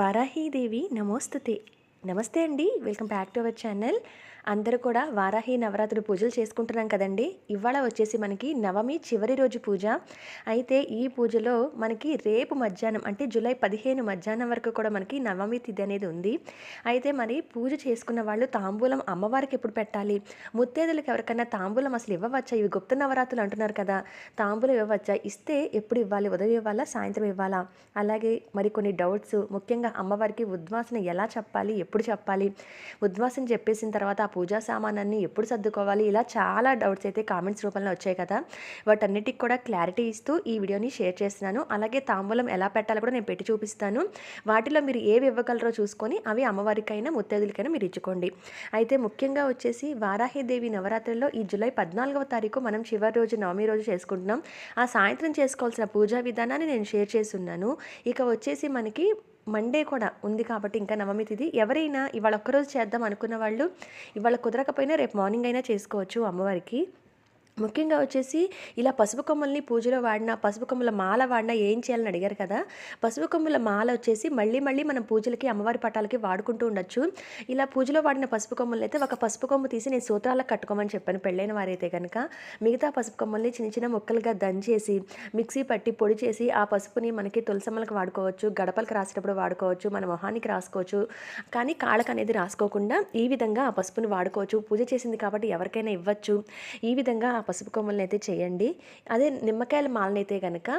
వారాహీదేవి నమోస్తుతే. నమస్తే అండి. Welcome back to our channel. అందరూ కూడా వారాహి నవరాత్రి పూజలు చేసుకుంటున్నాం కదండి. ఇవాళ వచ్చేసి మనకి నవమి చివరి రోజు పూజ. అయితే ఈ పూజలో మనకి రేపు మధ్యాహ్నం అంటే జూలై పదిహేను మధ్యాహ్నం వరకు కూడా మనకి నవమి తిథి అనేది ఉంది. అయితే మరి పూజ చేసుకున్న వాళ్ళు తాంబూలం అమ్మవారికి ఎప్పుడు పెట్టాలి? ముత్తేదులకు ఎవరికైనా తాంబూలం అసలు ఇవ్వవచ్చా? ఇవి గుప్త నవరాత్రులు అంటున్నారు కదా. తాంబూలం ఇవ్వవచ్చా? ఇస్తే ఎప్పుడు ఇవ్వాలి? ఉదయం ఇవ్వాలా? సాయంత్రం ఇవ్వాలా? అలాగే మరి కొన్ని డౌట్స్ ముఖ్యంగా అమ్మవారికి ఉద్వాసన ఎలా చెప్పాలి? ఎప్పుడు చెప్పాలి? ఉద్వాసం చెప్పేసిన తర్వాత ఆ పూజా సామానాన్ని ఎప్పుడు సర్దుకోవాలి? ఇలా చాలా డౌట్స్ అయితే కామెంట్స్ రూపంలో వచ్చాయి కదా. వాటన్నిటికి కూడా క్లారిటీ ఇస్తూ ఈ వీడియోని షేర్ చేస్తున్నాను. అలాగే తాంబూలం ఎలా పెట్టాలో కూడా నేను పెట్టి చూపిస్తాను. వాటిలో మీరు ఏవి ఇవ్వగలరో చూసుకొని అవి అమ్మవారికైనా ముత్తేదులకైనా మీరు ఇచ్చుకోండి. అయితే ముఖ్యంగా వచ్చేసి వారాహిదేవి నవరాత్రిలో ఈ జూలై పద్నాలుగవ తారీఖు మనం చివరి రోజు నవమి రోజు చేసుకుంటున్నాం. ఆ సాయంత్రం చేసుకోవాల్సిన పూజా విధానాన్ని నేను షేర్ చేస్తున్నాను. ఇక వచ్చేసి మనకి మండే కూడా ఉంది కాబట్టి ఇంకా నవమి తిథి ఎవరైనా ఇవాళ ఒక్కరోజు చేద్దాం అనుకున్న వాళ్ళు ఇవాళ కుదరకపోయినా రేపు మార్నింగ్ అయినా చేసుకోవచ్చు అమ్మవారికి. ముఖ్యంగా వచ్చేసి ఇలా పసుపు కొమ్మల్ని పూజలో వాడిన పసుపు కొమ్మల మాల వాడినా ఏం చేయాలని అడిగారు కదా? పసుపు కొమ్మల మాల వచ్చేసి మళ్ళీ మళ్ళీ మనం పూజలకి అమ్మవారి పటాలకి వాడుకుంటూ ఉండొచ్చు. ఇలా పూజలో వాడిన పసుపు కొమ్మలు అయితే ఒక పసుపు కొమ్మ తీసి నేను సూత్రాలకు కట్టుకోమని చెప్పాను పెళ్ళైన వారైతే కనుక మిగతా పసుపు కొమ్మల్ని చిన్న చిన్న ముక్కలుగా దంచేసి మిక్సీ పట్టి పొడి చేసి ఆ పసుపుని మనకి తులసమ్మలకు వాడుకోవచ్చు గడపలకు రాసేటప్పుడు వాడుకోవచ్చు మన మొహానికి రాసుకోవచ్చు. కానీ కాళ్ళకు అనేది రాసుకోకుండా ఈ విధంగా ఆ పసుపుని వాడుకోవచ్చు. పూజ చేసింది కాబట్టి ఎవరికైనా ఇవ్వచ్చు. ఈ విధంగా ఆ పసుపు కొమ్మల్ని అయితే చేయండి. అదే నిమ్మకాయల మాలనైతే కనుక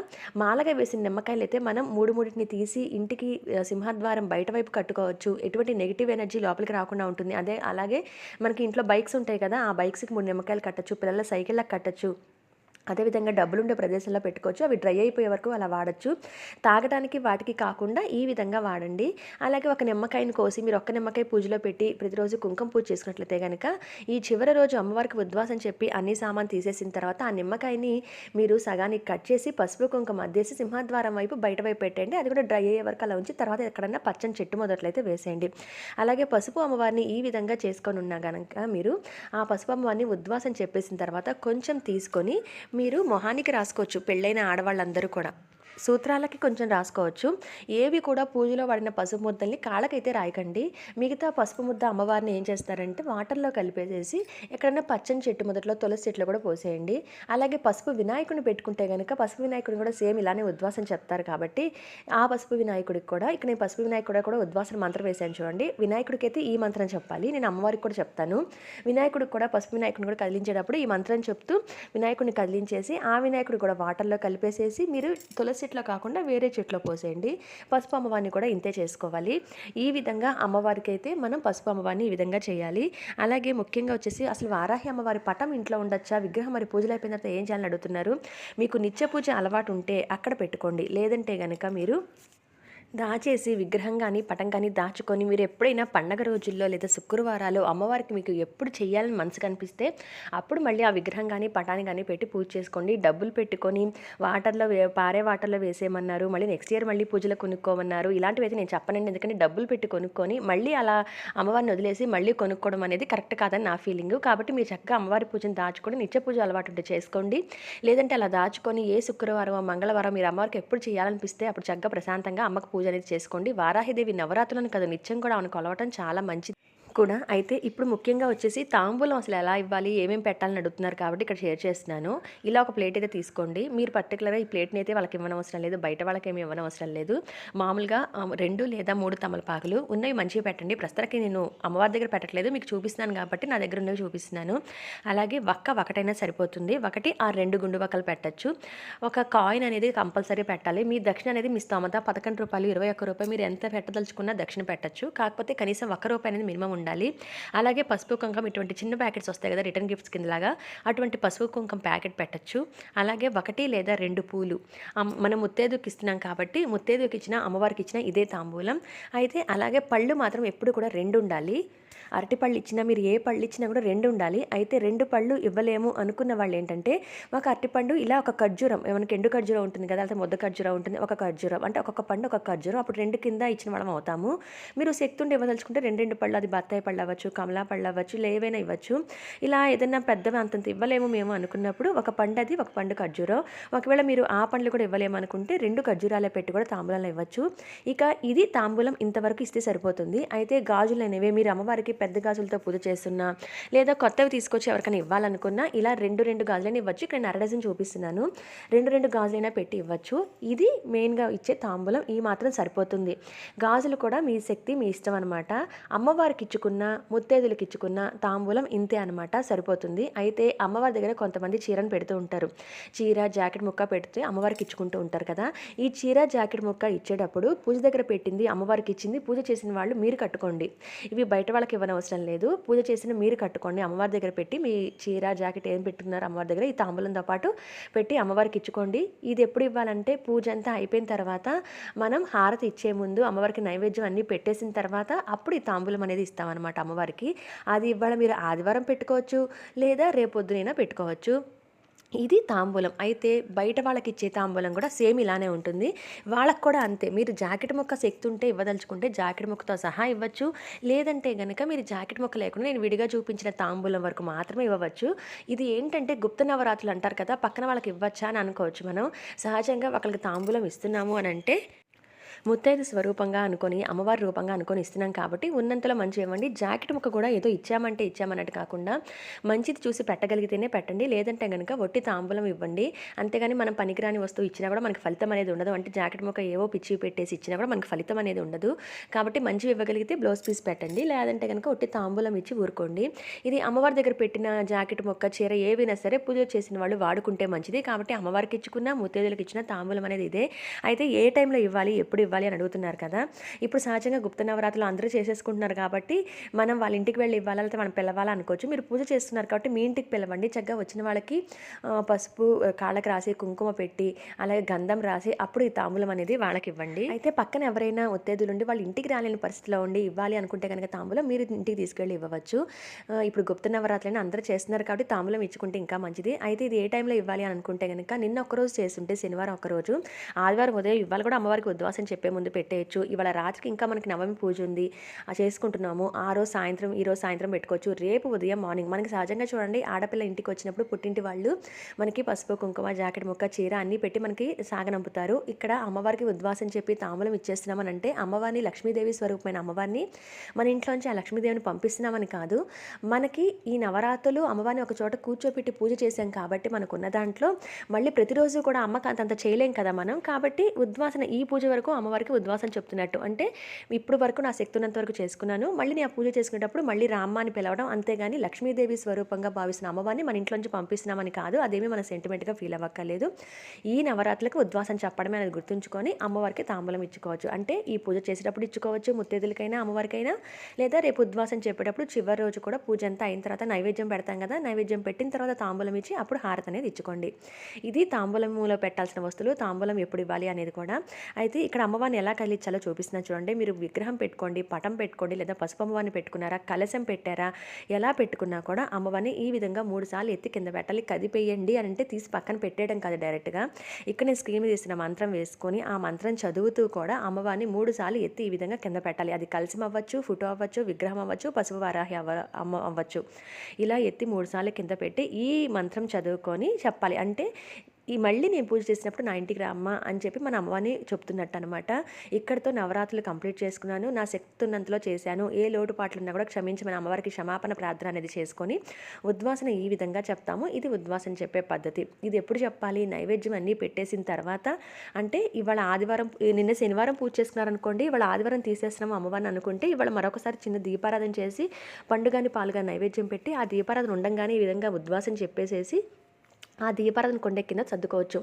మాలగా వేసిన నిమ్మకాయలు అయితే మనం మూడు మూడింటిని తీసి ఇంటికి సింహద్వారం బయట వైపు కట్టుకోవచ్చు. ఎటువంటి నెగిటివ్ ఎనర్జీ లోపలికి రాకుండా ఉంటుంది. అదే అలాగే మనకి ఇంట్లో బైక్స్ ఉంటాయి కదా ఆ బైక్స్కి మూడు నిమ్మకాయలు కట్టచ్చు పిల్లల సైకిళ్ళకి కట్టచ్చు. అదేవిధంగా డబ్బులు ఉండే ప్రదేశంలో పెట్టుకోవచ్చు. అవి డ్రై అయిపోయే వరకు అలా వాడచ్చు. తాగడానికి వాటికి కాకుండా ఈ విధంగా వాడండి. అలాగే ఒక నిమ్మకాయని కోసి మీరు ఒక్క నిమ్మకాయ పూజలో పెట్టి ప్రతిరోజు కుంకుమ పూజ చేసుకున్నట్లయితే కనుక ఈ చివరి రోజు అమ్మవారికి ఉద్వాసం చెప్పి అన్ని సామాన్ తీసేసిన తర్వాత ఆ నిమ్మకాయని మీరు సగానికి కట్ చేసి పసుపు కుంకుమ అద్దేసి సింహద్వారం వైపు బయట వైపు పెట్టండి అది కూడా డ్రై అయ్యే వరకు అలా ఉంచి తర్వాత ఎక్కడన్నా పచ్చని చెట్టు మొదట్లయితే వేసేయండి. అలాగే పసుపు అమ్మవారిని ఈ విధంగా చేసుకొని ఉన్నా కనుక మీరు ఆ పసుపు అమ్మవారిని ఉద్వాసం చెప్పేసిన తర్వాత కొంచెం తీసుకొని మీరు మొహానికి రాసుకోవచ్చు. పెళ్ళైన ఆడవాళ్ళందరూ కూడా. సూత్రాలకి కొంచెం రాసుకోవచ్చు. ఏవి కూడా పూజలో వాడిన పసుపు ముద్దల్ని కాళ్ళకైతే రాయకండి. మిగతా పసుపు ముద్ద అమ్మవారిని ఏం చేస్తారంటే వాటర్లో కలిపేసేసి ఎక్కడైనా పచ్చని చెట్టు మొదట్లో తులసి చెట్లు కూడా పోసేయండి. అలాగే పసుపు వినాయకుడిని పెట్టుకుంటే కనుక పసుపు వినాయకుడిని కూడా సేమ్ ఇలానే ఉద్వాసం చెప్తారు కాబట్టి ఆ పసుపు వినాయకుడికి కూడా ఇక్కడ నేను పసుపు వినాయకుడు కూడా ఉద్వాసన మంత్రం వేసాను చూడండి. వినాయకుడికి అయితే ఈ మంత్రం చెప్పాలి. నేను అమ్మవారికి కూడా చెప్తాను. వినాయకుడికి కూడా పసుపు వినాయకుడిని కూడా కదిలించేటప్పుడు ఈ మంత్రం చెప్తూ వినాయకుడిని కదిలించేసి ఆ వినాయకుడు కూడా వాటర్లో కలిపేసేసి మీరు తులసి చెట్లు కాకుండా వేరే చెట్లో పోసేయండి. పసుపు అమ్మవారిని కూడా ఇంతే చేసుకోవాలి. ఈ విధంగా అమ్మవారికి అయితే మనం పసుపు అమ్మవారిని ఈ విధంగా చేయాలి. అలాగే ముఖ్యంగా వచ్చేసి అసలు వారాహి అమ్మవారి పటం ఇంట్లో ఉండొచ్చా? విగ్రహం మరి పూజలు అయిపోయిన తర్వాత ఏం చేయాలని అడుగుతున్నారు? మీకు నిత్య పూజ అలవాటు ఉంటే అక్కడ పెట్టుకోండి. లేదంటే కనుక మీరు దాచేసి విగ్రహం కానీ పటం కానీ దాచుకొని మీరు ఎప్పుడైనా పండగ రోజుల్లో లేదా శుక్రవారాలు అమ్మవారికి మీకు ఎప్పుడు చేయాలని మనసు కనిపిస్తే అప్పుడు మళ్ళీ ఆ విగ్రహం కానీ పటాన్ని కానీ పెట్టి పూజ చేసుకోండి. డబ్బులు పెట్టుకొని వాటర్లో పారే వాటర్లో వేసేయమన్నారు. మళ్ళీ నెక్స్ట్ ఇయర్ మళ్ళీ పూజలు కొనుక్కోమన్నారు. ఇలాంటివి అయితే నేను చెప్పనండి. ఎందుకంటే డబ్బులు పెట్టి కొనుక్కొని మళ్ళీ అలా అమ్మవారిని వదిలేసి మళ్ళీ కొనుక్కోవడం అనేది కరెక్ట్ కాదని నా ఫీలింగ్. కాబట్టి మీరు చక్కగా అమ్మవారి పూజను దాచుకొని నిత్య పూజ అలవాటు ఉంటే చేసుకోండి. లేదంటే అలా దాచుకొని ఏ శుక్రవారం మంగళవారం మీరు అమ్మవారికి ఎప్పుడు చేయాలనిపిస్తే అప్పుడు చక్కగా ప్రశాంతంగా అమ్మకు పూజ అనేది చేసుకోండి. వారాహిదేవి నవరాత్రులను కదా నిత్యం కూడా ఆమెను కొలవటం చాలా మంచిది. కూడా. అయితే ఇప్పుడు ముఖ్యంగా వచ్చేసి తాంబూలం అసలు ఎలా ఇవ్వాలి ఏమేమి పెట్టాలని అడుగుతున్నారు కాబట్టి ఇక్కడ షేర్ చేస్తున్నాను. ఇలా ఒక ప్లేట్ అయితే తీసుకోండి. మీరు పర్టికులర్గా ఈ ప్లేట్ని అయితే వాళ్ళకి ఇవ్వనవసరం లేదు బయట వాళ్ళకి ఏమి ఇవ్వనవసరం లేదు. మామూలుగా రెండు లేదా మూడు తమలపాకులు ఉన్నవి మంచిగా పెట్టండి. ప్రస్తుతానికి నేను అమ్మవారి దగ్గర పెట్టట్లేదు మీకు చూపిస్తున్నాను కాబట్టి నా దగ్గర ఉన్నవి చూపిస్తున్నాను. అలాగే వక్క ఒకటైనా సరిపోతుంది. ఒకటి ఆ రెండు గుండు వక్కలు పెట్టచ్చు. ఒక కాయిన్ అనేది కంపల్సరీ పెట్టాలి. మీ దక్షిణ అనేది మీ స్తోమత పదకొండు రూపాయలు ఇరవై ఒక్క రూపాయలు మీరు ఎంత పెట్టదలుచుకున్నా దక్షిణ పెట్టచ్చు. కాకపోతే కనీసం ఒక్క రూపాయి అనేది మినిమం ఉండాలి. అలాగే పసుపు కుంకం ఇటువంటి చిన్న ప్యాకెట్స్ వస్తాయి కదా రిటర్న్ గిఫ్ట్స్ కిందలాగా అటువంటి పసుపు కుంకం ప్యాకెట్ పెట్టచ్చు. అలాగే ఒకటి లేదా రెండు పూలు. మనం ముత్తేదుకి ఇస్తున్నాం కాబట్టి ముత్తేదుకి ఇచ్చిన అమ్మవారికి ఇచ్చిన ఇదే తాంబూలం. అయితే అలాగే పళ్ళు మాత్రం ఎప్పుడు కూడా రెండు ఉండాలి. అరటిపళ్ళు ఇచ్చినా మీరు ఏ పళ్ళు ఇచ్చినా కూడా రెండు ఉండాలి. అయితే రెండు పళ్ళు ఇవ్వలేము అనుకున్న వాళ్ళు ఏంటంటే ఒక అరటిపండు ఇలా ఒక ఖర్జూరం మనకి ఎండు ఖర్జూరం ఉంటుంది కదా లేకపోతే ముద్ద ఖర్జూరం ఉంటుంది ఒక ఖర్జూరం. అంటే ఒక్కొక్క పండు ఒక ఖర్జూరం. అప్పుడు రెండు కింద ఇచ్చిన వాళ్ళం అవుతాము. మీరు శక్తి ఉండి ఇవ్వదలుచుకుంటే రెండు రెండు పళ్ళు అది బత్తాయి పళ్ళు అవ్వచ్చు కమలా పళ్ళు అవ్వచ్చు ఇలా ఇవ్వచ్చు. ఇలా ఏదైనా పెద్దవి అంతంత ఇవ్వలేము మేము అనుకున్నప్పుడు ఒక పండు అది ఒక పండు ఖర్జూరం. ఒకవేళ మీరు ఆ పండ్లు కూడా ఇవ్వలేము అనుకుంటే రెండు ఖర్జూరాలే పెట్టి కూడా తాంబూలంలో ఇవ్వచ్చు. ఇక ఇది తాంబూలం ఇంతవరకు ఇస్తే సరిపోతుంది. అయితే గాజులు అనేవి మీరు అమ్మవారికి పెద్ద గాజులతో పూజ చేస్తున్నా లేదా కొత్తవి తీసుకొచ్చి ఎవరికైనా ఇవ్వాలనుకున్నా ఇలా రెండు రెండు గాజులైనా ఇవ్వచ్చు. ఇక్కడ నేను చూపిస్తున్నాను. రెండు రెండు గాజులైనా పెట్టి ఇవ్వచ్చు. ఇది మెయిన్గా ఇచ్చే తాంబూలం ఈ మాత్రం సరిపోతుంది. గాజులు కూడా మీ శక్తి మీ ఇష్టం అనమాట అమ్మవారికి ఇచ్చుకున్నా ముత్తైదులకు ఇచ్చుకున్న తాంబూలం ఇంతే అనమాట సరిపోతుంది. అయితే అమ్మవారి దగ్గర కొంతమంది చీరను పెడుతూ ఉంటారు. చీర జాకెట్ ముక్క పెడితే అమ్మవారికి ఇచ్చుకుంటూ ఉంటారు కదా. ఈ చీర జాకెట్ ముక్క ఇచ్చేటప్పుడు పూజ దగ్గర పెట్టింది అమ్మవారికి ఇచ్చింది పూజ చేసిన వాళ్ళు మీరు కట్టుకోండి. ఇవి బయట వాళ్ళకి ఇవ్వనవసరం లేదు. పూజ చేసిన మీరు కట్టుకోండి. అమ్మవారి దగ్గర పెట్టి మీ చీర జాకెట్ ఏం పెట్టుకున్నారు అమ్మవారి దగ్గర ఈ తాంబూలంతో పాటు పెట్టి అమ్మవారికి ఇచ్చుకోండి ఇది ఎప్పుడు ఇవ్వాలంటే పూజ అంతా అయిపోయిన తర్వాత మనం హారతి ఇచ్చే ముందు అమ్మవారికి నైవేద్యం అన్నీ పెట్టేసిన తర్వాత అప్పుడు ఈ తాంబూలం అనేది ఇస్తామన్నమాట అమ్మవారికి. అది ఇవాళ మీరు ఆదివారం పెట్టుకోవచ్చు లేదా రేపొద్దునైనా పెట్టుకోవచ్చు. ఇది తాంబూలం. అయితే బయట వాళ్ళకి ఇచ్చే తాంబూలం కూడా సేమ్ ఇలానే ఉంటుంది. వాళ్ళకు కూడా అంతే. మీరు జాకెట్ మొక్క శక్తి ఉంటే ఇవ్వదలుచుకుంటే జాకెట్ మొక్కతో సహా ఇవ్వచ్చు. లేదంటే కనుక మీరు జాకెట్ మొక్క లేకుండా నేను విడిగా చూపించిన తాంబూలం వరకు మాత్రమే ఇవ్వవచ్చు. ఇది ఏంటంటే గుప్త నవరాత్రులు అంటారు కదా పక్కన వాళ్ళకి ఇవ్వచ్చా అని అనుకోవచ్చు మనం. సహజంగా ఒకరికి తాంబూలం ఇస్తున్నాము అని అంటే ముత్తైదు స్వరూపంగా అనుకొని అమ్మవారి రూపంగా అనుకొని ఇస్తున్నాం కాబట్టి ఉన్నంతలో మంచి ఇవ్వండి జాకెట్ ముక్క కూడా ఏదో ఇచ్చామంటే ఇచ్చామన్నట్టు కాకుండా మంచిది చూసి పెట్టగలిగితేనే పెట్టండి. లేదంటే కనుక ఒట్టి తాంబూలం ఇవ్వండి. అంతేగాని మనం పనికిరాని వస్తువు ఇచ్చినా కూడా మనకి ఫలితం అనేది ఉండదు. అంటే జాకెట్ ముక్క ఏవో పిచ్చి పెట్టేసి ఇచ్చినా కూడా మనకి ఫలితం అనేది ఉండదు. కాబట్టి మంచివి ఇవ్వగలిగితే బ్లౌజ్ పీస్ పెట్టండి. లేదంటే కనుక ఒట్టి తాంబూలం ఇచ్చి ఊరుకోండి. ఇది అమ్మవారి దగ్గర పెట్టిన జాకెట్ మొక్క చీర ఏవైనా సరే పూజ చేసిన వాళ్ళు వాడుకుంటే మంచిది. కాబట్టి అమ్మవారికి ఇచ్చుకున్న ముత్తేదులకు ఇచ్చిన తాంబూలం అనేది ఇదే. అయితే ఏ టైంలో ఇవ్వాలి? ఎప్పుడు ఇవ్వాలి అని అడుగుతున్నారు కదా. ఇప్పుడు సహజంగా గుప్త నవరాత్రులు అందరూ చేసేసుకుంటున్నారు కాబట్టి మనం వాళ్ళ ఇంటికి వెళ్ళి ఇవ్వాలి లేకపోతే మనం పిలవాలి అనుకోవచ్చు. మీరు పూజ చేస్తున్నారు కాబట్టి మీ ఇంటికి పిలవండి. చక్కగా వచ్చిన వాళ్ళకి పసుపు కాళ్ళకి రాసి కుంకుమ పెట్టి అలాగే గంధం రాసి అప్పుడు ఈ తాంబూలం అనేది వాళ్ళకి ఇవ్వండి. అయితే పక్కన ఎవరైనా ఒత్తేదులు ఉండి వాళ్ళ ఇంటికి రాలేని పరిస్థితిలో ఉండి ఇవ్వాలి అనుకుంటే కనుక తాంబూలం మీరు ఇంటికి తీసుకెళ్ళి ఇవ్వవచ్చు. ఇప్పుడు గుప్త నవరాత్రులని అందరూ చేస్తున్నారు కాబట్టి తాంబూలం ఇచ్చుకుంటే ఇంకా మంచిది. అయితే ఇది ఏ టైంలో ఇవ్వాలి అనుకుంటే కనుక నిన్న ఒకరోజు చేస్తుంటే శనివారం ఒకరోజు ఆదివారం ఉదయం ఇవ్వాలి కూడా అమ్మవారికి ఉద్వాసం చెప్పి ముందు పెట్టేయచ్చు. ఇవాళ రాత్రికి ఇంకా మనకి నవమి పూజ ఉంది. ఆ చేసుకుంటున్నాము. ఆ రోజు సాయంత్రం ఈ రోజు సాయంత్రం పెట్టుకోవచ్చు. రేపు ఉదయం మార్నింగ్ మనకి సహజంగా చూడండి ఆడపిల్ల ఇంటికి వచ్చినప్పుడు పుట్టింటి వాళ్ళు మనకి పసుపు కుంకుమ జాకెట్ ముక్క చీర అన్నీ పెట్టి మనకి సాగనంపుతారు. ఇక్కడ అమ్మవారికి ఉద్వాసం చెప్పి తాంబూలం ఇచ్చేస్తున్నామని అంటే అమ్మవారిని లక్ష్మీదేవి స్వరూపమైన అమ్మవారిని మన ఇంట్లోంచి ఆ లక్ష్మీదేవిని పంపిస్తున్నామని కాదు. మనకి ఈ నవరాత్రులు అమ్మవారిని ఒక చోట కూర్చోపెట్టి పూజ చేశాం కాబట్టి మనకున్న దాంట్లో మళ్ళీ ప్రతిరోజు కూడా అమ్మకి అంతంత చేయలేం కదా మనం. కాబట్టి ఉద్వాసన ఈ పూజ వరకు అమ్మవారికి ఉద్వాసం చెప్తున్నట్టు. అంటే ఇప్పుడు వరకు నా శక్తి ఉన్నంత వరకు చేసుకున్నాను. మళ్ళీ నేను ఆ పూజ చేసుకునేటప్పుడు మళ్ళీ రామ్మ అని పిలవడం అంతేగాని లక్ష్మీదేవి స్వరూపంగా భావిస్తున్న అమ్మవారిని మన ఇంట్లోంచి పంపిస్తున్నామని కాదు. అదేమీ మన సెంటిమెంట్గా ఫీల్ అవ్వక్కర్లేదు. ఈ నవరాత్రులకు ఉద్వాసం చెప్పడమే అనేది గుర్తుంచుకొని అమ్మవారికి తాంబూలం ఇచ్చుకోవచ్చు. అంటే ఈ పూజ చేసేటప్పుడు ఇచ్చుకోవచ్చు ముత్తేదులకైనా అమ్మవారికైనా లేదా రేపు ఉద్వాసం చెప్పేటప్పుడు చివరి రోజు కూడా పూజ అంతా అయిన తర్వాత నైవేద్యం పెడతాం కదా నైవేద్యం పెట్టిన తర్వాత తాంబూలం ఇచ్చి అప్పుడు హారతి అనేది ఇచ్చుకోండి. ఇది తాంబూలంలో పెట్టాల్సిన వస్తువులు. తాంబూలం ఎప్పుడు ఇవ్వాలి అనేది కూడా. అయితే ఇక్కడ అమ్మవారిని ఎలా కదిలించాలో చూపిస్తున్నా చూడండి. మీరు విగ్రహం పెట్టుకోండి పటం పెట్టుకోండి లేదా పసుపు అమ్మవారిని పెట్టుకున్నారా కలశం పెట్టారా ఎలా పెట్టుకున్నా కూడా అమ్మవారిని ఈ విధంగా మూడు సార్లు ఎత్తి కింద పెట్టాలి. కదిపేయండి అని అంటే తీసి పక్కన పెట్టేయడం కాదు డైరెక్ట్గా ఇక్కడ నేను స్క్రీన్ తీసిన మంత్రం వేసుకొని ఆ మంత్రం చదువుతూ కూడా అమ్మవారిని మూడు సార్లు ఎత్తి ఈ విధంగా కింద పెట్టాలి. అది కలశం అవ్వచ్చు ఫోటో అవ్వచ్చు విగ్రహం అవ్వచ్చు పసుపు వారాహి అవ్వ అమ్మ అవ్వచ్చు. ఇలా ఎత్తి మూడు సార్లు కింద పెట్టి ఈ మంత్రం చదువుకొని చెప్పాలి. అంటే ఈ మళ్ళీ నేను పూజ చేసినప్పుడు నా ఇంటికి రామ్మ అని చెప్పి మన అమ్మవారిని చెప్తున్నట్టు అనమాట ఇక్కడితో నవరాత్రులు కంప్లీట్ చేసుకున్నాను. నా శక్తి ఉన్నంతలో చేశాను. ఏ లోటుపాట్లు ఉన్నా కూడా క్షమించి మన అమ్మవారికి క్షమాపణ ప్రార్థన అనేది చేసుకొని ఉద్వాసన ఈ విధంగా చెప్తాము. ఇది ఉద్వాసన చెప్పే పద్ధతి. ఇది ఎప్పుడు చెప్పాలి? నైవేద్యం అన్నీ పెట్టేసిన తర్వాత అంటే ఇవాళ ఆదివారం నిన్న శనివారం పూజ చేసుకున్నారనుకోండి ఇవాళ ఆదివారం తీసేస్తున్నాము అమ్మవారిని అనుకుంటే ఇవాళ మరొకసారి చిన్న దీపారాధన చేసి పండుగని పాలుగా నైవేద్యం పెట్టి ఆ దీపారాధన ఉండంగానే ఈ విధంగా ఉద్వాసన చెప్పేసేసి ఆ దీపారాధన కొండ కింద సర్దుకోవచ్చు.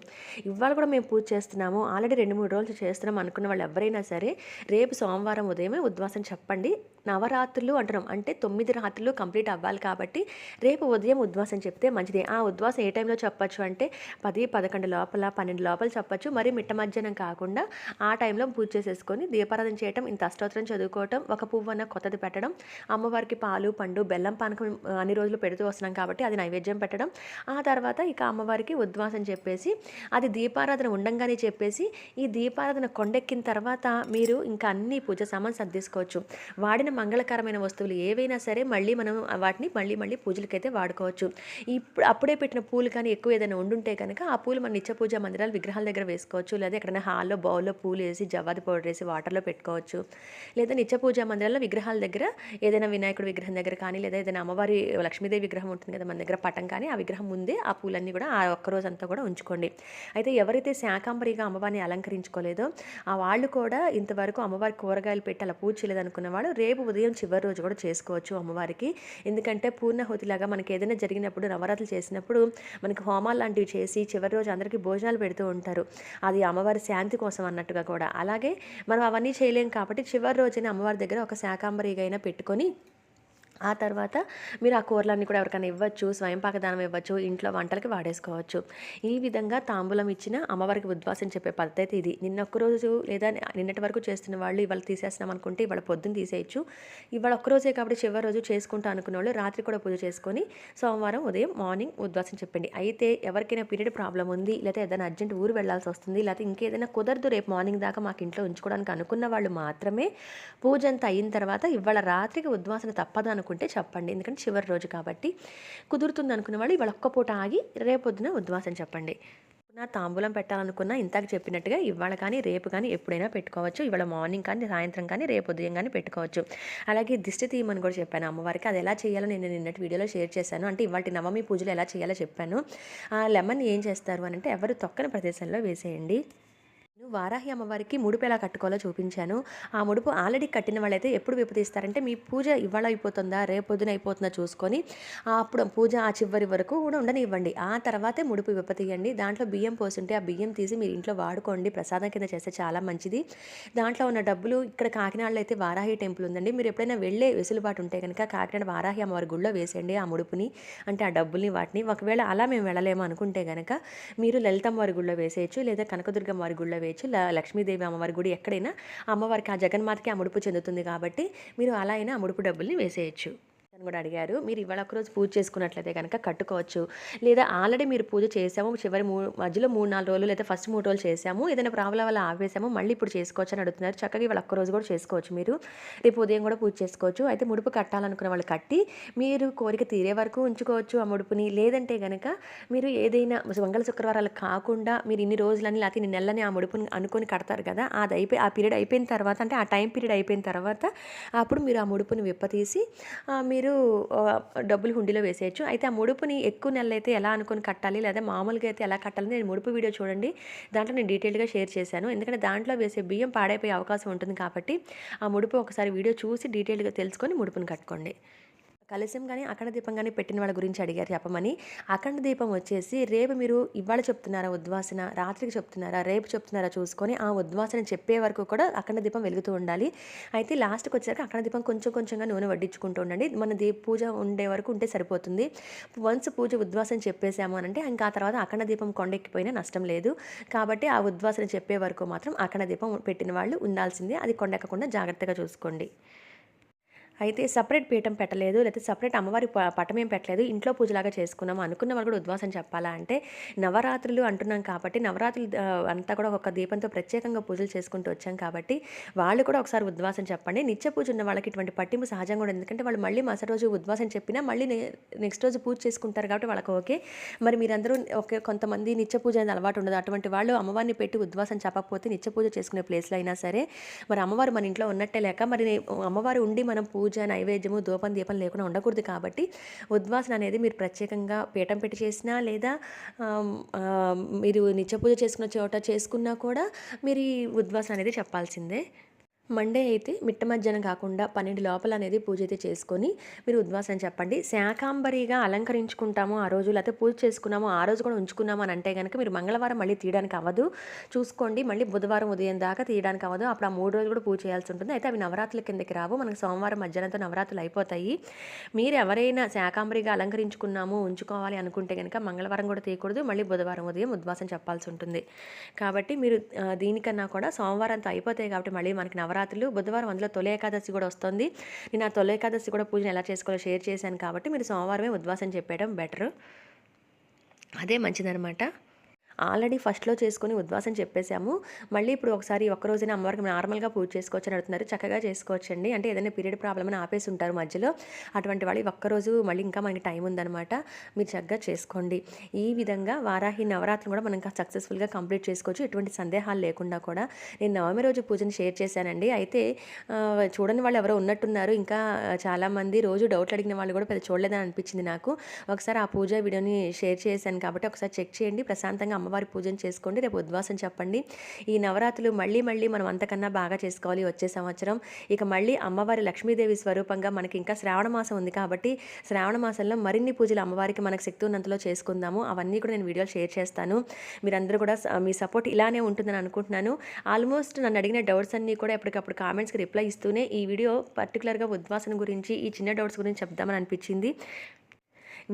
ఇవాళ కూడా మేము పూజ చేస్తున్నాము. ఆల్రెడీ రెండు మూడు రోజులు చేస్తున్నాం అనుకున్న వాళ్ళు ఎవరైనా సరే రేపు సోమవారం ఉదయమే ఉద్వాసం చెప్పండి. నవరాత్రులు అంటున్నాం. అంటే తొమ్మిది రాత్రులు కంప్లీట్ అవ్వాలి కాబట్టి రేపు ఉదయం ఉద్వాసం చెప్తే మంచిది. ఆ ఉద్వాసం ఏ టైంలో చెప్పచ్చు అంటే పది పదకొండు లోపల పన్నెండు లోపల చెప్పచ్చు. మరి మిట్ట మధ్యాహ్నం కాకుండా ఆ టైంలో పూజ చేసేసుకొని దీపారాధన చేయటం ఇంత అష్టోత్తరం చదువుకోవటం ఒక పువ్వు అన్న కొత్తది పెట్టడం అమ్మవారికి పాలు పండు బెల్లం పానకం అన్ని రోజులు పెడుతూ వస్తున్నాం కాబట్టి అది నైవేద్యం పెట్టడం. ఆ తర్వాత ఇక అమ్మవారికి ఉద్వాసం చెప్పేసి అది దీపారాధన ఉండంగానే చెప్పేసి ఈ దీపారాధన కొండెక్కిన తర్వాత మీరు ఇంకా అన్ని పూజ సామాన్ సర్దేసుకోవచ్చు. వాడిన మంగళకరమైన వస్తువులు ఏవైనా సరే మళ్ళీ మనం వాటిని మళ్ళీ మళ్ళీ పూజలకైతే వాడుకోవచ్చు. ఇప్పుడు అప్పుడే పెట్టిన పూలు కానీ ఎక్కువ ఏదైనా ఉండుంటే కనుక ఆ పూలు మన నిత్య పూజ మందిరాలు విగ్రహాల దగ్గర వేసుకోవచ్చు. లేదా ఎక్కడైనా హాల్లో బౌల్లో పూలు వేసి జవాది పౌడర్ వేసి వాటర్లో పెట్టుకోవచ్చు. లేదా నిత్య పూజ మందిరాల్లో విగ్రహాల దగ్గర ఏదైనా వినాయకుడి విగ్రహం దగ్గర కానీ లేదా ఏదైనా అమ్మవారి లక్ష్మీదేవి విగ్రహం ఉంటుంది కదా మన దగ్గర పటం కానీ ఆ విగ్రహం ముందే ఆ పూలన్నీ కూడా ఆ ఒక్కరోజంతా కూడా ఉంచుకోండి. అయితే ఎవరైతే శాకాంబరిగా అమ్మవారిని అలంకరించుకోలేదో ఆ వాళ్ళు కూడా ఇంతవరకు అమ్మవారి కూరగాయలు పెట్టి అలా పూజ చేయలేదనుకున్న వాళ్ళు రేపు ఉదయం చివరి రోజు కూడా చేసుకోవచ్చు అమ్మవారికి. ఎందుకంటే పూర్ణహోతిలాగా మనకి ఏదైనా జరిగినప్పుడు నవరాత్రులు చేసినప్పుడు మనకి హోమాలు లాంటివి చేసి చివరి రోజు అందరికీ భోజనాలు పెడుతూ ఉంటారు. అది అమ్మవారి శాంతి కోసం అన్నట్టుగా కూడా. అలాగే మనం అవన్నీ చేయలేం కాబట్టి చివరి రోజున అమ్మవారి దగ్గర ఒక శాకాంబరిగా అయినా పెట్టుకొని ఆ తర్వాత మీరు ఆ కూరలన్నీ కూడా ఎవరికైనా ఇవ్వచ్చు స్వయంపాక దానం ఇవ్వచ్చు ఇంట్లో వంటలకి వాడేసుకోవచ్చు. ఈ విధంగా తాంబూలం ఇచ్చిన అమ్మవారికి ఉద్వాసం చెప్పే పద్ధతి ఇది. నిన్న ఒక్కరోజు లేదా నిన్నటి వరకు చేస్తున్న వాళ్ళు ఇవాళ తీసేస్తున్నాం అనుకుంటే ఇవాళ పొద్దున్న తీసేయచ్చు. ఇవాళ ఒక్కరోజే కాబట్టి చివరి రోజు చేసుకుంటా అనుకున్న వాళ్ళు రాత్రి కూడా పూజ చేసుకొని సోమవారం ఉదయం మార్నింగ్ ఉద్వాసం చెప్పండి. అయితే ఎవరికైనా పీరియడ్ ప్రాబ్లం ఉంది లేదా ఏదైనా అర్జెంట్ ఊరు వెళ్ళాల్సి వస్తుంది లేకపోతే ఇంకేదైనా కుదరదు రేపు మార్నింగ్ దాకా మాకు ఇంట్లో ఉంచుకోవడానికి అనుకున్న వాళ్ళు మాత్రమే పూజ అంతా అయిన తర్వాత ఇవాళ రాత్రికి ఉద్వాసన తప్పదు అనుకుంటే చెప్పండి. ఎందుకంటే చివరి రోజు కాబట్టి కుదురుతుంది అనుకున్న వాళ్ళు ఇవాళ ఒక్క పూట ఆగి రేపొద్దున ఉద్వాసం చెప్పండి. నా తాంబూలం పెట్టాలనుకున్నా ఇంతాక చెప్పినట్టుగా ఇవాళ కానీ రేపు కానీ ఎప్పుడైనా పెట్టుకోవచ్చు. ఇవాళ మార్నింగ్ కానీ సాయంత్రం కానీ రేపు ఉదయం కానీ పెట్టుకోవచ్చు. అలాగే దిష్టి తీయమని కూడా చెప్పాను అమ్మవారికి. అది ఎలా చేయాలో నేను నిన్నటి వీడియోలో షేర్ చేశాను. అంటే ఇవాళ నవమి పూజలు ఎలా చేయాలో చెప్పాను. ఆ లెమన్ ఏం చేస్తారు అని అంటే ఎవరు తొక్కని ప్రదేశంలో వేసేయండి. నేను వారాహి అమ్మవారికి ముడుపు ఎలా కట్టుకోవాలో చూపించాను. ఆ ముడుపు ఆల్రెడీ కట్టిన వాళ్ళైతే ఎప్పుడు విపతిస్తారంటే మీ పూజ ఇవాళ అయిపోతుందా రేపొద్దున అయిపోతుందా చూసుకొని అప్పుడు పూజ ఆ చివరి వరకు కూడా ఉండనివ్వండి. ఆ తర్వాతే ముడుపు విపతీయండి దాంట్లో బియ్యం పోసుంటే ఆ బియ్యం తీసి మీరు ఇంట్లో వాడుకోండి. ప్రసాదం కింద చేస్తే చాలా మంచిది. దాంట్లో ఉన్న డబ్బులు ఇక్కడ కాకినాడలో అయితే వారాహి టెంపుల్ ఉందండి. మీరు ఎప్పుడైనా వెళ్ళే వెసులుబాటు ఉంటే కనుక కాకినాడ వారాహి అమ్మవారి గుళ్ళో వేసేయండి ఆ ముడుపుని. అంటే ఆ డబ్బుల్ని వాటిని. ఒకవేళ అలా మేము వెళ్ళలేము అనుకుంటే కనుక మీరు లలితమ్మ వారి గుళ్ళో వేసేయచ్చు లేదా కనకదుర్గమ్మ వారి గుళ్ళో వేయచ్చు లక్ష్మీదేవి అమ్మవారి గుడి ఎక్కడైనా అమ్మవారికి ఆ జగన్మాతకి ఆ చెందుతుంది కాబట్టి మీరు అలా అయినా అముడుపు డబ్బుల్ని వేసేయచ్చు. అని కూడా అడిగారు. మీరు ఇవాళ ఒకరోజు పూజ చేసుకున్నట్లయితే కనుక కట్టుకోవచ్చు. లేదా ఆల్రెడీ మీరు పూజ చేసాము చివరి మూ మధ్యలో మూడు నాలుగు రోజులు లేదా ఫస్ట్ మూడు రోజులు చేసాము ఏదైనా ప్రాబ్లం వల్ల ఆవేశాము మళ్ళీ ఇప్పుడు చేసుకోవచ్చు అని అడుగుతున్నారు. చక్కగా ఇవాళ ఒక్కరోజు కూడా చేసుకోవచ్చు మీరు. రేపు ఉదయం కూడా పూజ చేసుకోవచ్చు. అయితే ముడుపు కట్టాలనుకున్న వాళ్ళు కట్టి మీరు కోరిక తీరే వరకు ఉంచుకోవచ్చు ఆ ముడుపుని. లేదంటే కనుక మీరు ఏదైనా మంగళ శుక్రవారాలు కాకుండా మీరు ఇన్ని రోజులని లేకపోతే ఇన్ని నెలని ఆ ముడుపుని అనుకొని కడతారు కదా అది అయిపోయి ఆ పీరియడ్ అయిపోయిన తర్వాత అంటే ఆ టైం పీరియడ్ అయిపోయిన తర్వాత అప్పుడు మీరు ఆ ముడుపుని విప్పతీసి మీరు మీరు డబ్బులు హుండీలో వేసేయచ్చు. అయితే ఆ ముడుపుని ఎక్కువ నెలలు అయితే ఎలా అనుకొని కట్టాలి? లేదా మామూలుగా అయితే ఎలా కట్టాలి నేను ముడుపు వీడియో చూడండి. దాంట్లో నేను డీటెయిల్గా షేర్ చేశాను. ఎందుకంటే దాంట్లో వేసే బియ్యం పాడైపోయే అవకాశం ఉంటుంది కాబట్టి ఆ ముడుపు ఒకసారి వీడియో చూసి డీటెయిల్గా తెలుసుకొని ముడుపుని కట్టుకోండి. కలశం కానీ అఖండ దీపం కానీ పెట్టిన వాళ్ళ గురించి అడిగారు చెప్పమని. అఖండ దీపం వచ్చేసి రేపు మీరు ఇవాళ చెప్తున్నారా ఉద్వాసన రాత్రికి చెప్తున్నారా రేపు చెప్తున్నారా చూసుకొని ఆ ఉద్వాసన చెప్పే వరకు కూడా అఖండ దీపం వెలుగుతూ ఉండాలి. అయితే లాస్ట్కి వచ్చాక అఖండ దీపం కొంచెం కొంచెంగా నూనె వడ్డించుకుంటూ ఉండండి. మన దీ పూజ ఉండే వరకు ఉంటే సరిపోతుంది. వన్స్ పూజ ఉద్వాసన చెప్పేసాము అని అంటే ఇంకా ఆ తర్వాత అఖండ దీపం కొండెక్కిపోయినా నష్టం లేదు. కాబట్టి ఆ ఉద్వాసన చెప్పే వరకు మాత్రం అఖండ దీపం పెట్టిన వాళ్ళు ఉండాల్సిందే. అది కొండెక్కకుండా జాగ్రత్తగా చూసుకోండి. అయితే సపరేట్ పీఠం పెట్టలేదు లేకపోతే సపరేట్ అమ్మవారి పటం ఏం పెట్టలేదు ఇంట్లో పూజలాగా చేసుకున్నాము. అనుకున్న వాళ్ళు కూడా ఉద్వాసం చెప్పాలా అంటే నవరాత్రులు అంటున్నాం కాబట్టి నవరాత్రులు అంతా కూడా ఒక దీపంతో ప్రత్యేకంగా పూజలు చేసుకుంటూ వచ్చాం కాబట్టి వాళ్ళు కూడా ఒకసారి ఉద్వాసం చెప్పండి. నిత్య పూజ ఉన్న వాళ్ళకి ఇటువంటి పట్టింపు సహజంగా ఉండదు. ఎందుకంటే వాళ్ళు మళ్ళీ మరుసటి రోజు ఉద్వాసం చెప్పినా మళ్ళీ నెక్స్ట్ రోజు పూజ చేసుకుంటారు కాబట్టి వాళ్ళకి ఓకే. మరి మీరందరూ ఒకే కొంతమంది నిత్య పూజ అనేది అలవాటు ఉండదు. అటువంటి వాళ్ళు అమ్మవారిని పెట్టి ఉద్వాసం చెప్పకపోతే నిత్య పూజ చేసుకునే ప్లేస్లో అయినా సరే మరి అమ్మవారు మన ఇంట్లో ఉన్నట్టే లేక మరి అమ్మవారు ఉండి మనం పూజ నైవేద్యము దూపం దీపం లేకుండా ఉండకూడదు కాబట్టి ఉద్వాసన అనేది మీరు ప్రత్యేకంగా పీఠం పెట్టి చేసినా లేదా మీరు నిత్య పూజ చేసుకున్న చోట చేసుకున్నా కూడా మీరు ఈ ఉద్వాసన అనేది చెప్పాల్సిందే. మండే అయితే మిట్ట మధ్యాహ్నం కాకుండా పన్నెండు లోపల అనేది పూజ అయితే చేసుకొని మీరు ఉద్వాసన చెప్పండి. శాకాంబరిగా అలంకరించుకుంటాము ఆ రోజు లేకపోతే పూజ చేసుకున్నాము ఆ రోజు కూడా ఉంచుకున్నాము అని అంటే కనుక మీరు మంగళవారం మళ్ళీ తీయడానికి అవ్వదు. చూసుకోండి మళ్ళీ బుధవారం ఉదయం దాకా తీయడానికి అవ్వదు. అప్పుడు ఆ మూడు రోజులు కూడా పూజ చేయాల్సి ఉంటుంది. అయితే అవి నవరాత్రుల కిందకి రావు. మనకి సోమవారం మధ్యాహ్నంతో నవరాత్రులు అయిపోతాయి. మీరు ఎవరైనా శాకాంబరిగా అలంకరించుకున్నాము ఉంచుకోవాలి అనుకుంటే కనుక మంగళవారం కూడా తీయకూడదు. మళ్ళీ బుధవారం ఉదయం ఉద్వాసం చెప్పాల్సి ఉంటుంది. కాబట్టి మీరు దీనికన్నా కూడా సోమవారంతో అయిపోతాయి కాబట్టి మళ్ళీ మనకి నవరాత్రులు బుధవారం అందులో తొలి ఏకాదశి కూడా వస్తుంది. నేను ఆ తొలి ఏకాదశి కూడా పూజను ఎలా చేసుకోవాలో షేర్ చేశాను కాబట్టి మీరు సోమవారమే ఉద్వాసం చెప్పేయడం బెటర్. అదే మంచిదనమాట ఆల్రెడీ ఫస్ట్లో చేసుకుని ఉద్వాసం చెప్పేశాము. మళ్ళీ ఇప్పుడు ఒకసారి ఒక్క రోజున అమ్మవారికి నార్మల్గా పూజ చేసుకోవచ్చు అని అడుగుతున్నారు. చక్కగా చేసుకోవచ్చండి. అంటే ఏదైనా పీరియడ్ ప్రాబ్లమ్ అని ఆపేసి ఉంటారు మధ్యలో. అటువంటి వాళ్ళు ఒక్కరోజు మళ్ళీ ఇంకా మనకి టైం ఉందన్నమాట. మీరు చక్కగా చేసుకోండి. ఈ విధంగా వారాహి నవరాత్రులు కూడా మనం సక్సెస్ఫుల్గా కంప్లీట్ చేసుకోవచ్చు. ఎటువంటి సందేహాలు లేకుండా కూడా. నేను నవమి రోజు పూజను షేర్ చేశానండి. అయితే చూడని వాళ్ళు ఎవరో ఉన్నట్టున్నారు. ఇంకా చాలామంది రోజు డౌట్లు అడిగిన వాళ్ళు కూడా పెద్ద చూడలేదని అనిపించింది నాకు. ఒకసారి ఆ పూజ వీడియోని షేర్ చేశాను కాబట్టి ఒకసారి చెక్ చేయండి. ప్రశాంతంగా అమ్మ అమ్మవారి పూజను చేసుకోండి. రేపు ఉద్వాసం చెప్పండి. ఈ నవరాత్రులు మళ్ళీ మళ్ళీ మనం అంతకన్నా బాగా చేసుకోవాలి వచ్చే సంవత్సరం. ఇక మళ్ళీ అమ్మవారి లక్ష్మీదేవి స్వరూపంగా మనకి ఇంకా శ్రావణ మాసం ఉంది కాబట్టి శ్రావణ మాసంలో మరిన్ని పూజలు అమ్మవారికి మనకు శక్తి ఉన్నంతలో చేసుకుందాము. అవన్నీ కూడా నేను వీడియోలు షేర్ చేస్తాను. మీరందరూ కూడా మీ సపోర్ట్ ఇలానే ఉంటుందని అనుకుంటున్నాను. ఆల్మోస్ట్ నన్ను అడిగిన డౌట్స్ అన్నీ కూడా ఎప్పటికప్పుడు కామెంట్స్కి రిప్లై ఇస్తూనే ఈ వీడియో పర్టికులర్గా ఉద్వాసన గురించి ఈ చిన్న డౌట్స్ గురించి చెప్దామని అనిపించింది.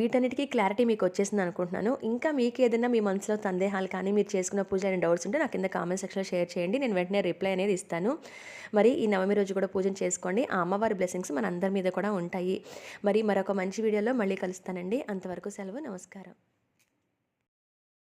వీటన్నిటికీ క్లారిటీ మీకు వచ్చేసింది అనుకుంటున్నాను. ఇంకా మీకు ఏదైనా మీ మనసులో సందేహాలు కానీ మీరు చేసుకున్న పూజ అయిన డౌట్స్ ఉంటే నాకు కింద కామెంట్ సెక్షన్లో షేర్ చేయండి. నేను వెంటనే రిప్లై అనేది ఇస్తాను. మరి ఈ నవమి రోజు కూడా పూజను చేసుకోండి. ఆ అమ్మవారి బ్లెస్సింగ్స్ మన అందరి మీద కూడా ఉంటాయి. మరి మరొక మంచి వీడియోలో మళ్ళీ కలుస్తానండి. అంతవరకు సెలవు నమస్కారం.